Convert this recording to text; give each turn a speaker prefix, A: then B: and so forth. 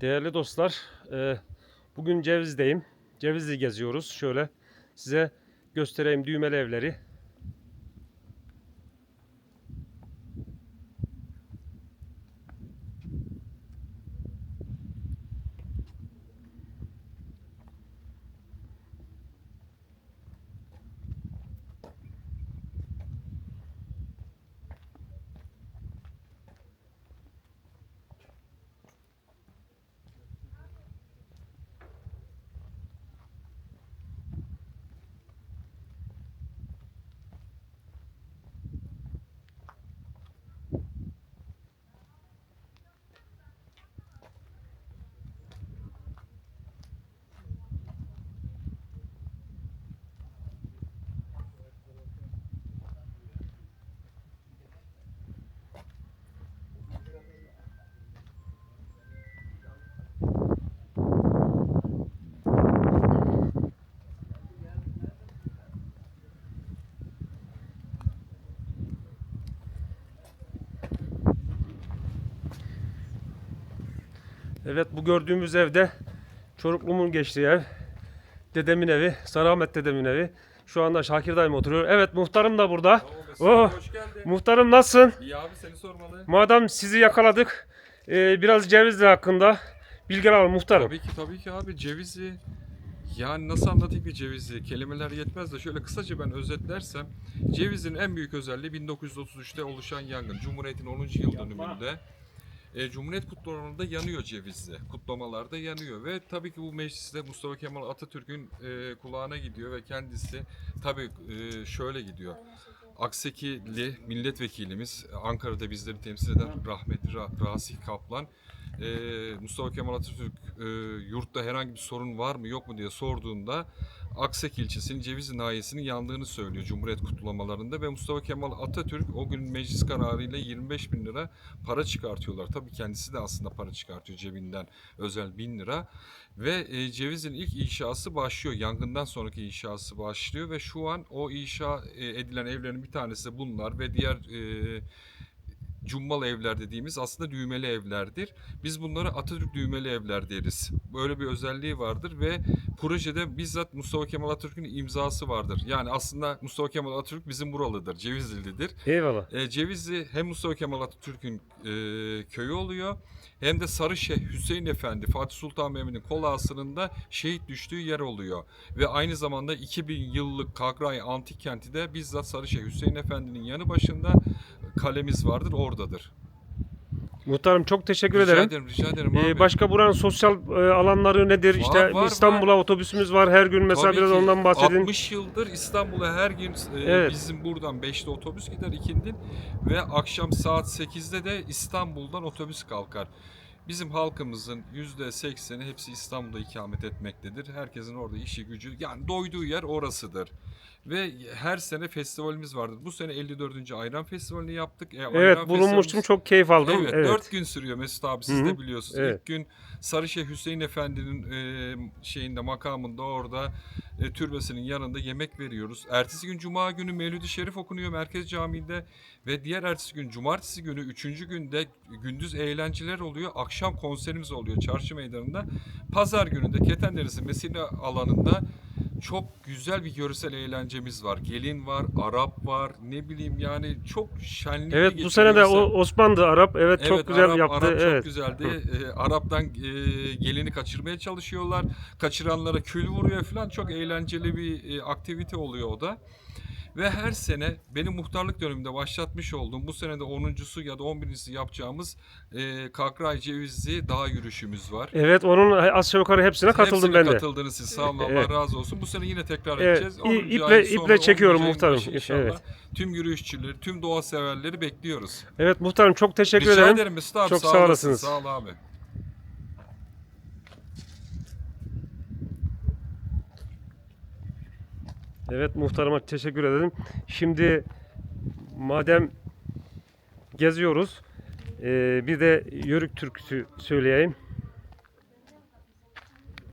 A: Değerli dostlar, e, bugün Ceviz'deyim. Cevizli geziyoruz. Şöyle size göstereyim düğmeli evleri. Evet bu gördüğümüz evde çocukluğumun geçtiği ev. Dedemin evi, Sarahmet dedemin evi. Şu anda Şakir dayım oturuyor. Evet muhtarım da burada. Oh,
B: Hoş geldin.
A: muhtarım nasılsın?
B: İyi abi seni sormalı.
A: Madem sizi yakaladık, e, biraz Cevizli hakkında bilgi alalım muhtarım.
B: Tabii ki tabii ki abi cevizi yani nasıl anlatayım ki cevizi? Kelimeler yetmez de şöyle kısaca ben özetlersem cevizin en büyük özelliği 1933'te oluşan yangın. Cumhuriyet'in 10. yıl dönümünde e, Cumhuriyet kutlamalarında yanıyor cevizli. Kutlamalarda yanıyor ve tabii ki bu mecliste Mustafa Kemal Atatürk'ün e, kulağına gidiyor ve kendisi tabii e, şöyle gidiyor. Aksekili milletvekilimiz Ankara'da bizleri temsil eden rahmetli Ra- Rasih Kaplan e, Mustafa Kemal Atatürk e, yurtta herhangi bir sorun var mı yok mu diye sorduğunda Aksek ilçesinin Cevizli nahiyesinin yandığını söylüyor Cumhuriyet kutlamalarında ve Mustafa Kemal Atatürk o gün meclis kararıyla 25 bin lira para çıkartıyorlar. Tabii kendisi de aslında para çıkartıyor cebinden özel bin lira ve e, Cevizli'nin ilk inşası başlıyor. Yangından sonraki inşası başlıyor ve şu an o inşa e, edilen evlerin bir tanesi bunlar ve diğer e, cumbalı evler dediğimiz aslında düğmeli evlerdir. Biz bunlara Atatürk düğmeli evler deriz. Böyle bir özelliği vardır ve projede bizzat Mustafa Kemal Atatürk'ün imzası vardır. Yani aslında Mustafa Kemal Atatürk bizim buralıdır, Cevizli'lidir.
A: Eyvallah.
B: E, Cevizli hem Mustafa Kemal Atatürk'ün e, köyü oluyor hem de Sarışeh Hüseyin Efendi Fatih Sultan Mehmet'in kol ağasının şehit düştüğü yer oluyor. Ve aynı zamanda 2000 yıllık Kagray Antik Kenti de bizzat Sarışeh Hüseyin Efendi'nin yanı başında kalemiz vardır oradadır.
A: Muhtarım çok teşekkür
B: rica
A: ederim.
B: ederim, rica ederim
A: Ee, başka buranın sosyal e, alanları nedir?
B: Var,
A: işte
B: var,
A: İstanbul'a otobüsümüz var her gün mesela
B: Tabii
A: biraz
B: ki.
A: ondan bahsedin.
B: 60 yıldır İstanbul'a her gün e,
A: Evet.
B: bizim buradan 5'te otobüs gider ikindin ve akşam saat 8'de de İstanbul'dan otobüs kalkar. Bizim halkımızın %80'i hepsi İstanbul'da ikamet etmektedir. Herkesin orada işi gücü yani doyduğu yer orasıdır. Ve her sene festivalimiz vardır. Bu sene 54. Ayran Festivali'ni yaptık. E,
A: Evet
B: Ayran
A: bulunmuştum çok keyif aldım.
B: Evet,
A: Evet.
B: 4 gün sürüyor Mesut abi siz
A: Hı hı,
B: de biliyorsunuz.
A: evet.
B: İlk gün Sarışeh Hüseyin Efendi'nin e, şeyinde makamında orada e, türbesinin yanında yemek veriyoruz. Ertesi gün Cuma günü Mevlid-i Şerif okunuyor Merkez Camii'nde ve diğer ertesi gün Cumartesi günü üçüncü günde gündüz eğlenceler oluyor. Akşam konserimiz oluyor Çarşı Meydanı'nda. Pazar günü de Keten Deresi Mesire alanında çok güzel bir görsel eğlencemiz var. Gelin var, Arap var, ne bileyim yani çok şenlikli
A: Evet bu sene de o Osmanlı Arap evet, çok güzel
B: Arap,
A: yaptı.
B: Arap
A: evet.
B: çok güzeldi. Ee, Arap'tan e, gelini kaçırmaya çalışıyorlar. Kaçıranlara kül vuruyor falan. Çok eğlenceli bir e, aktivite oluyor o da. Ve her sene benim muhtarlık döneminde başlatmış olduğum bu sene de 10.sü ya da 11.si yapacağımız e, Kakray Cevizli dağ yürüyüşümüz var.
A: Evet onun aşağı yukarı hepsine katıldım
B: Hepsine
A: ben de.
B: katıldınız siz. Sağ olun Allah
A: Evet.
B: razı olsun. Bu sene yine tekrar
A: Evet,
B: edeceğiz.
A: i-
B: 10.
A: iple- iple çekiyorum
B: 11. ayın
A: muhtarım.
B: inşallah.
A: Evet.
B: Tüm yürüyüşçüleri, tüm doğa severleri bekliyoruz.
A: Evet muhtarım çok teşekkür
B: Rica
A: ederim.
B: ederim Mesut abi.
A: Çok
B: sağ,
A: sağ
B: olasın.
A: olasınız.
B: Sağ ol abi.
A: Evet muhtarıma teşekkür ederim. Şimdi madem geziyoruz e, bir de Yörük türküsü söyleyeyim.